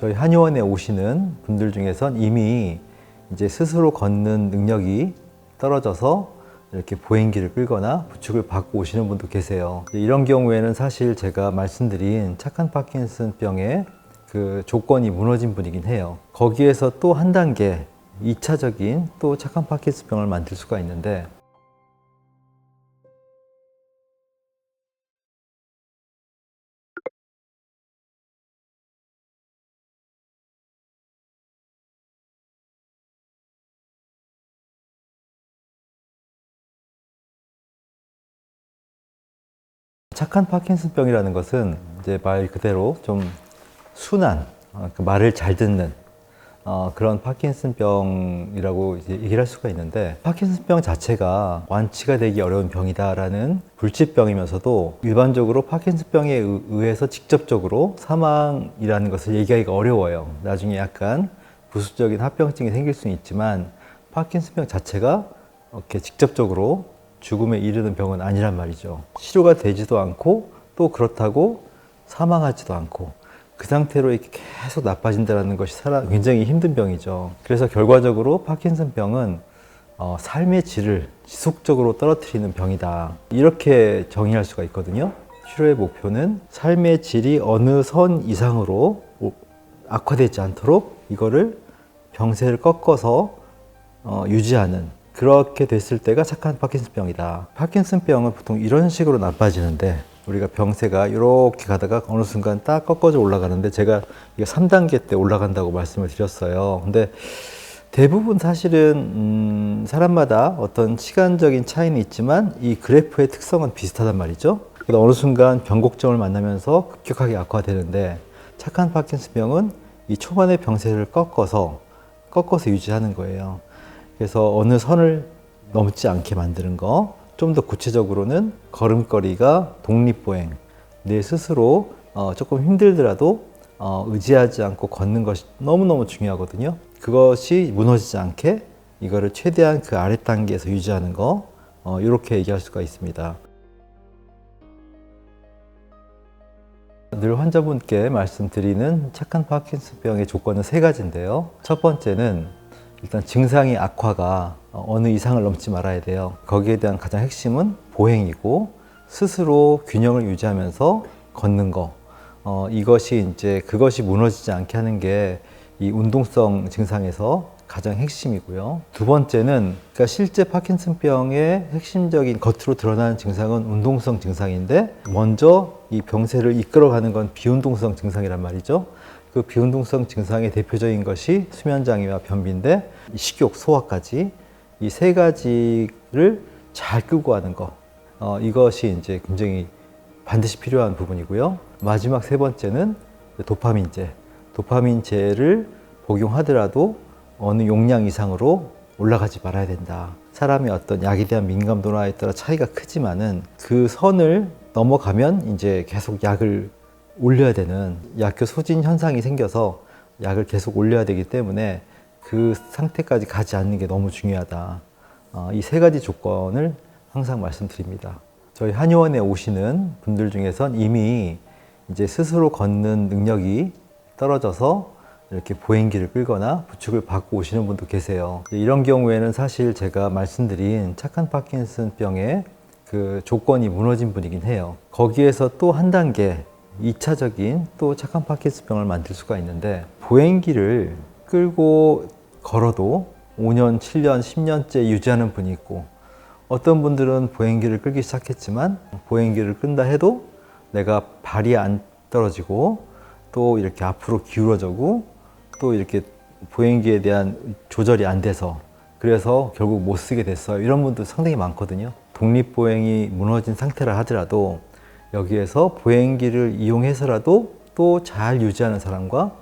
저희 한의원에 오시는 분들 중에선 이미 이제 스스로 걷는 능력이 떨어져서 이렇게 보행기를 끌거나 부축을 받고 오시는 분도 계세요. 이런 경우에는 사실 제가 말씀드린 착한 파킨슨병의 그 조건이 무너진 분이긴 해요. 거기에서 또 한 단계 2차적인 또 착한 파킨슨병을 만들 수가 있는데 착한 파킨슨병이라는 것은 이제 말 그대로 좀 순한 어, 그 말을 잘 듣는 어, 그런 파킨슨병이라고 이제 얘기를 할 수가 있는데 파킨슨병 자체가 완치가 되기 어려운 병이다라는 불치병이면서도 일반적으로 파킨슨병에 의- 의해서 직접적으로 사망이라는 것을 얘기하기가 어려워요. 나중에 약간 부수적인 합병증이 생길 수는 있지만 파킨슨병 자체가 이렇게 직접적으로 죽음에 이르는 병은 아니란 말이죠. 치료가 되지도 않고 또 그렇다고 사망하지도 않고 그 상태로 이렇게 계속 나빠진다는 것이 살아 굉장히 힘든 병이죠. 그래서 결과적으로 파킨슨 병은 어, 삶의 질을 지속적으로 떨어뜨리는 병이다. 이렇게 정의할 수가 있거든요. 치료의 목표는 삶의 질이 어느 선 이상으로 오- 악화되지 않도록 이거를 병세를 꺾어서 어, 유지하는 그렇게 됐을 때가 착한 파킨슨병이다. 파킨슨병은 보통 이런 식으로 나빠지는데 우리가 병세가 이렇게 가다가 어느 순간 딱 꺾어져 올라가는데 제가 이게 3단계 때 올라간다고 말씀을 드렸어요. 근데 대부분 사실은 음, 사람마다 어떤 시간적인 차이는 있지만 이 그래프의 특성은 비슷하단 말이죠. 어느 순간 변곡점을 만나면서 급격하게 악화되는데 착한 파킨슨병은 이 초반의 병세를 꺾어서 꺾어서 유지하는 거예요. 그래서 어느 선을 넘지 않게 만드는 거. 좀 더 구체적으로는 걸음걸이가 독립보행. 내 스스로 어, 조금 힘들더라도 어, 의지하지 않고 걷는 것이 너무너무 중요하거든요. 그것이 무너지지 않게 이거를 최대한 그 아래 단계에서 유지하는 거. 어, 이렇게 얘기할 수가 있습니다. 늘 환자분께 말씀드리는 착한 파킨슨병의 조건은 세 가지인데요. 첫 번째는 일단 증상이 악화가 어느 이상을 넘지 말아야 돼요. 거기에 대한 가장 핵심은 보행이고 스스로 균형을 유지하면서 걷는 거. 어, 이것이 이제 그것이 무너지지 않게 하는 게 이 운동성 증상에서 가장 핵심이고요. 두 번째는 그러니까 실제 파킨슨병의 핵심적인 겉으로 드러나는 증상은 운동성 증상인데 먼저 이 병세를 이끌어가는 건 비운동성 증상이란 말이죠. 그 비운동성 증상의 대표적인 것이 수면 장애와 변비인데 이 식욕, 소화까지 이 세 가지를 잘 끌고 가는 거. 어, 이것이 이제 굉장히 반드시 필요한 부분이고요. 마지막 세 번째는 도파민제. 도파민제를 복용하더라도 어느 용량 이상으로 올라가지 말아야 된다. 사람의 어떤 약에 대한 민감도나 에 따라 차이가 크지만은 그 선을 넘어가면 이제 계속 약을 올려야 되는 약효 소진 현상이 생겨서 약을 계속 올려야 되기 때문에 그 상태까지 가지 않는 게 너무 중요하다. 어, 이세 가지 조건을 항상 말씀드립니다. 저희 한의원에 오시는 분들 중에선 이미 이제 스스로 걷는 능력이 떨어져서 이렇게 보행기를 끌거나 부축을 받고 오시는 분도 계세요. 이런 경우에는 사실 제가 말씀드린 착한 파킨슨 병의 그 조건이 무너진 분이긴 해요. 거기에서 또 한 단계 2차적인 또 착한 파킨슨병을 만들 수가 있는데 보행기를 끌고 걸어도 5년, 7년, 10년째 유지하는 분이 있고 어떤 분들은 보행기를 끌기 시작했지만 보행기를 끈다 해도 내가 발이 안 떨어지고 또 이렇게 앞으로 기울어지고 또 이렇게 보행기에 대한 조절이 안 돼서 그래서 결국 못 쓰게 됐어요. 이런 분도 상당히 많거든요. 독립보행이 무너진 상태라 하더라도 여기에서 보행기를 이용해서라도 또 잘 유지하는 사람과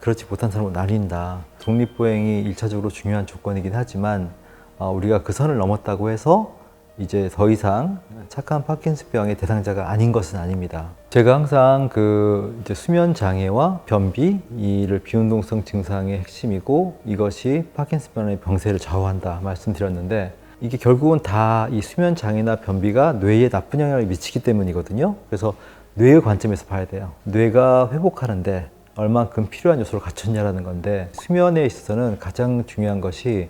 그렇지 못한 사람을 나뉜다. 독립보행이 일차적으로 중요한 조건이긴 하지만 어, 우리가 그 선을 넘었다고 해서 이제 더 이상 착한 파킨슨병의 대상자가 아닌 것은 아닙니다. 제가 항상 그 수면 장애와 변비 이를 비운동성 증상의 핵심이고 이것이 파킨슨병의 병세를 좌우한다 말씀드렸는데 이게 결국은 다 이 수면 장애나 변비가 뇌에 나쁜 영향을 미치기 때문이거든요. 그래서 뇌의 관점에서 봐야 돼요. 뇌가 회복하는데 얼만큼 필요한 요소를 갖췄냐라는 건데 수면에 있어서는 가장 중요한 것이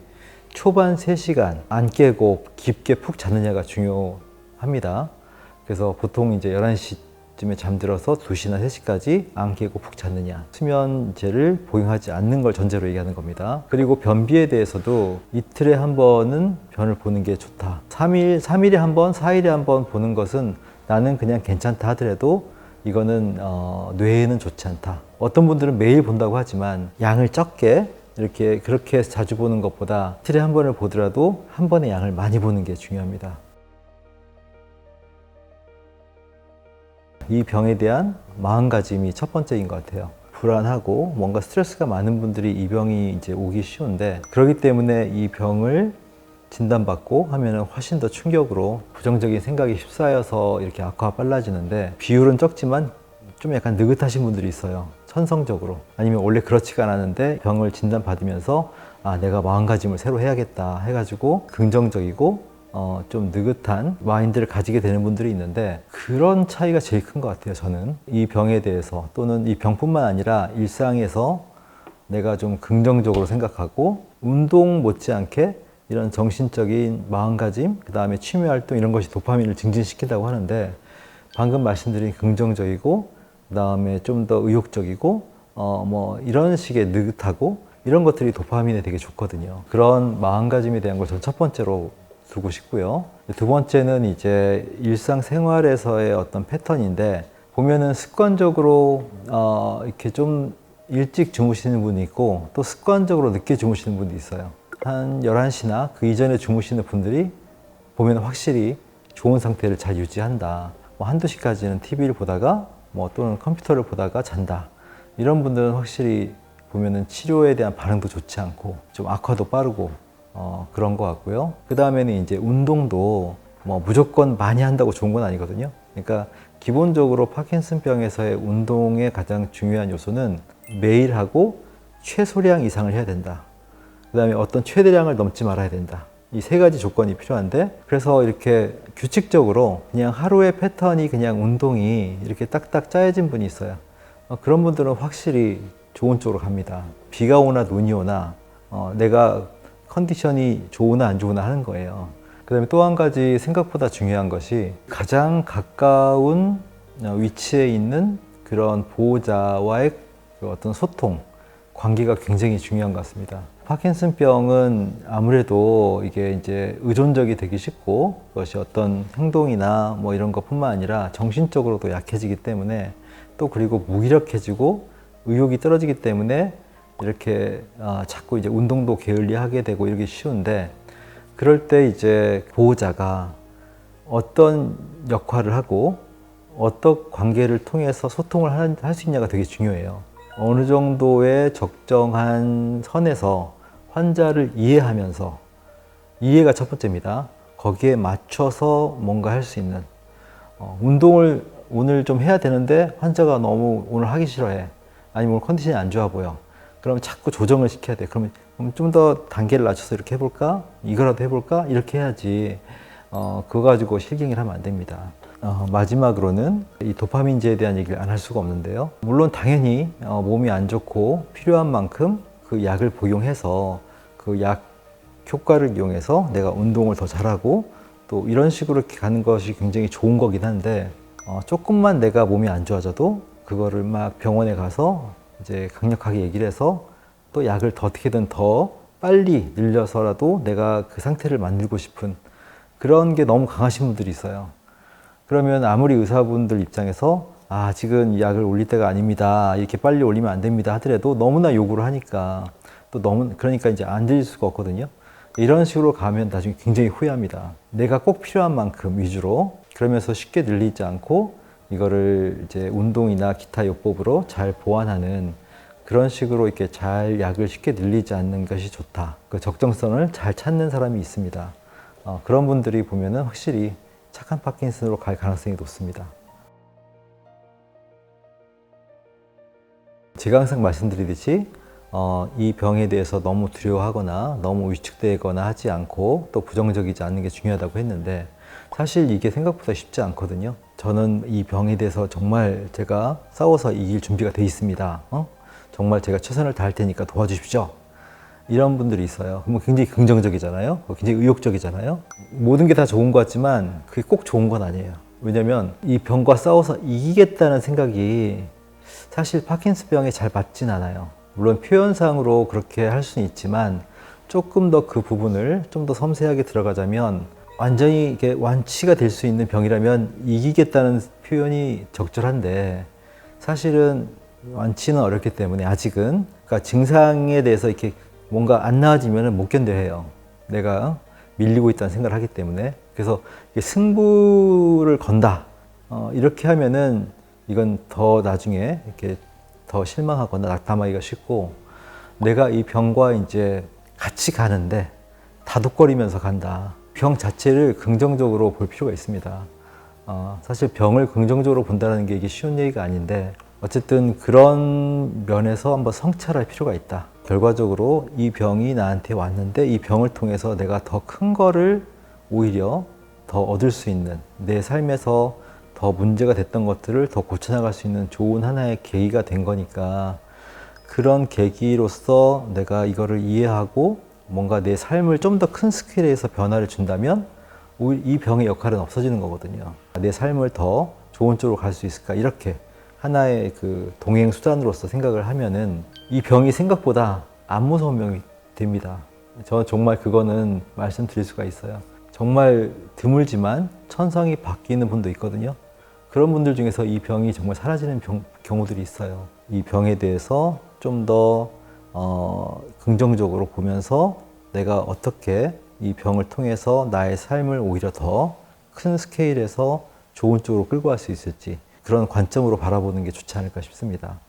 초반 3시간 안 깨고 깊게 푹 자느냐가 중요합니다. 그래서 보통 이제 11시 쯤에 잠들어서 2시나 3시까지 안 깨고 푹 잤느냐. 수면제를 복용하지 않는 걸 전제로 얘기하는 겁니다. 그리고 변비에 대해서도 이틀에 한 번은 변을 보는 게 좋다. 3일, 3일에 한 번, 4일에 한 번 보는 것은 나는 그냥 괜찮다 하더라도 이거는 어, 뇌에는 좋지 않다. 어떤 분들은 매일 본다고 하지만 양을 적게 이렇게 그렇게 자주 보는 것보다 이틀에 한 번을 보더라도 한 번의 양을 많이 보는 게 중요합니다. 이 병에 대한 마음가짐이 첫 번째인 것 같아요. 불안하고 뭔가 스트레스가 많은 분들이 이 병이 이제 오기 쉬운데 그렇기 때문에 이 병을 진단받고 하면은 훨씬 더 충격으로 부정적인 생각이 휩싸여서 이렇게 악화가 빨라지는데 비율은 적지만 좀 약간 느긋하신 분들이 있어요. 천성적으로. 아니면 원래 그렇지가 않았는데 병을 진단받으면서 아, 내가 마음가짐을 새로 해야겠다 해가지고 긍정적이고 어, 좀 느긋한 마인드를 가지게 되는 분들이 있는데 그런 차이가 제일 큰 것 같아요. 저는 이 병에 대해서 또는 이 병뿐만 아니라 일상에서 내가 좀 긍정적으로 생각하고 운동 못지않게 이런 정신적인 마음가짐, 그 다음에 취미 활동 이런 것이 도파민을 증진시킨다고 하는데 방금 말씀드린 긍정적이고 그 다음에 좀 더 의욕적이고 어 뭐 이런 식의 느긋하고 이런 것들이 도파민에 되게 좋거든요. 그런 마음가짐에 대한 걸 전 첫 번째로 두고 싶고요. 두 번째는 이제 일상생활에서의 어떤 패턴인데 보면은 습관적으로 어 이렇게 좀 일찍 주무시는 분이 있고 또 습관적으로 늦게 주무시는 분도 있어요. 한 11시나 그 이전에 주무시는 분들이 보면 확실히 좋은 상태를 잘 유지한다. 뭐 한두 시까지는 TV를 보다가 뭐 또는 컴퓨터를 보다가 잔다. 이런 분들은 확실히 보면은 치료에 대한 반응도 좋지 않고 좀 악화도 빠르고 어, 그런 것 같고요. 그 다음에는 이제 운동도 뭐 무조건 많이 한다고 좋은 건 아니거든요. 그러니까 기본적으로 파킨슨병에서의 운동의 가장 중요한 요소는 매일 하고 최소량 이상을 해야 된다. 그 다음에 어떤 최대량을 넘지 말아야 된다. 이 세 가지 조건이 필요한데 그래서 이렇게 규칙적으로 그냥 하루의 패턴이 그냥 운동이 이렇게 딱딱 짜여진 분이 있어요. 어, 그런 분들은 확실히 좋은 쪽으로 갑니다. 비가 오나 눈이 오나 어, 내가 컨디션이 좋으나 안 좋으나 하는 거예요. 그 다음에 또 한 가지 생각보다 중요한 것이 가장 가까운 위치에 있는 그런 보호자와의 그 어떤 소통, 관계가 굉장히 중요한 것 같습니다. 파킨슨병은 아무래도 이게 이제 의존적이 되기 쉽고 그것이 어떤 행동이나 뭐 이런 것뿐만 아니라 정신적으로도 약해지기 때문에 또 그리고 무기력해지고 의욕이 떨어지기 때문에 이렇게 어, 자꾸 이제 운동도 게을리하게 되고 이러기 쉬운데 그럴 때 이제 보호자가 어떤 역할을 하고 어떤 관계를 통해서 소통을 할 수 있냐가 되게 중요해요. 어느 정도의 적정한 선에서 환자를 이해하면서 이해가 첫 번째입니다. 거기에 맞춰서 뭔가 할 수 있는 어, 운동을 오늘 좀 해야 되는데 환자가 너무 오늘 하기 싫어해. 아니면 오늘 컨디션이 안 좋아 보여. 그러면 자꾸 조정을 시켜야 돼. 그러면 좀 더 단계를 낮춰서 이렇게 해볼까? 이거라도 해볼까? 이렇게 해야지. 어, 그거 가지고 실갱이를 하면 안 됩니다. 어, 마지막으로는 이 도파민제에 대한 얘기를 안 할 수가 없는데요. 물론 당연히 어, 몸이 안 좋고 필요한 만큼 그 약을 복용해서 그 약 효과를 이용해서 내가 운동을 더 잘하고 또 이런 식으로 가는 것이 굉장히 좋은 거긴 한데 어, 조금만 내가 몸이 안 좋아져도 그거를 막 병원에 가서 이제 강력하게 얘기를 해서 또 약을 더 어떻게든 더 빨리 늘려서라도 내가 그 상태를 만들고 싶은 그런 게 너무 강하신 분들이 있어요. 그러면 아무리 의사분들 입장에서 아, 지금 이 약을 올릴 때가 아닙니다. 이렇게 빨리 올리면 안 됩니다. 하더라도 너무나 요구를 하니까 또 너무, 그러니까 이제 안 들릴 수가 없거든요. 이런 식으로 가면 나중에 굉장히 후회합니다. 내가 꼭 필요한 만큼 위주로 그러면서 쉽게 늘리지 않고 이거를 이제 운동이나 기타 요법으로 잘 보완하는 그런 식으로 이렇게 잘 약을 쉽게 늘리지 않는 것이 좋다. 그 적정선을 잘 찾는 사람이 있습니다. 어, 그런 분들이 보면은 확실히 착한 파킨슨으로 갈 가능성이 높습니다. 제가 항상 말씀드리듯이 어, 이 병에 대해서 너무 두려워하거나 너무 위축되거나 하지 않고 또 부정적이지 않는 게 중요하다고 했는데 사실 이게 생각보다 쉽지 않거든요. 저는 이 병에 대해서 정말 제가 싸워서 이길 준비가 돼 있습니다. 어? 정말 제가 최선을 다할 테니까 도와주십시오. 이런 분들이 있어요. 그러면 굉장히 긍정적이잖아요. 굉장히 의욕적이잖아요. 모든 게 다 좋은 것 같지만 그게 꼭 좋은 건 아니에요. 왜냐면 이 병과 싸워서 이기겠다는 생각이 사실 파킨스병에 잘 맞진 않아요. 물론 표현상으로 그렇게 할 수는 있지만 조금 더 그 부분을 좀 더 섬세하게 들어가자면 완전히 이게 완치가 될 수 있는 병이라면 이기겠다는 표현이 적절한데 사실은 완치는 어렵기 때문에 아직은 그러니까 증상에 대해서 이렇게 뭔가 안 나아지면 못 견뎌해요. 내가 밀리고 있다는 생각을 하기 때문에 그래서 승부를 건다 어, 이렇게 하면은 이건 더 나중에 이렇게 더 실망하거나 낙담하기가 쉽고 내가 이 병과 이제 같이 가는데 다독거리면서 간다. 병 자체를 긍정적으로 볼 필요가 있습니다. 어, 사실 병을 긍정적으로 본다는 게 이게 쉬운 얘기가 아닌데 어쨌든 그런 면에서 한번 성찰할 필요가 있다. 결과적으로 이 병이 나한테 왔는데 이 병을 통해서 내가 더 큰 거를 오히려 더 얻을 수 있는 내 삶에서 더 문제가 됐던 것들을 더 고쳐나갈 수 있는 좋은 하나의 계기가 된 거니까 그런 계기로서 내가 이거를 이해하고 뭔가 내 삶을 좀 더 큰 스케일에서 변화를 준다면 이 병의 역할은 없어지는 거거든요. 내 삶을 더 좋은 쪽으로 갈 수 있을까 이렇게 하나의 그 동행 수단으로서 생각을 하면은 이 병이 생각보다 안 무서운 병이 됩니다. 저 정말 그거는 말씀드릴 수가 있어요. 정말 드물지만 천성이 바뀌는 분도 있거든요. 그런 분들 중에서 이 병이 정말 사라지는 병- 경우들이 있어요. 이 병에 대해서 좀더 어, 긍정적으로 보면서 내가 어떻게 이 병을 통해서 나의 삶을 오히려 더 큰 스케일에서 좋은 쪽으로 끌고 갈 수 있을지 그런 관점으로 바라보는 게 좋지 않을까 싶습니다.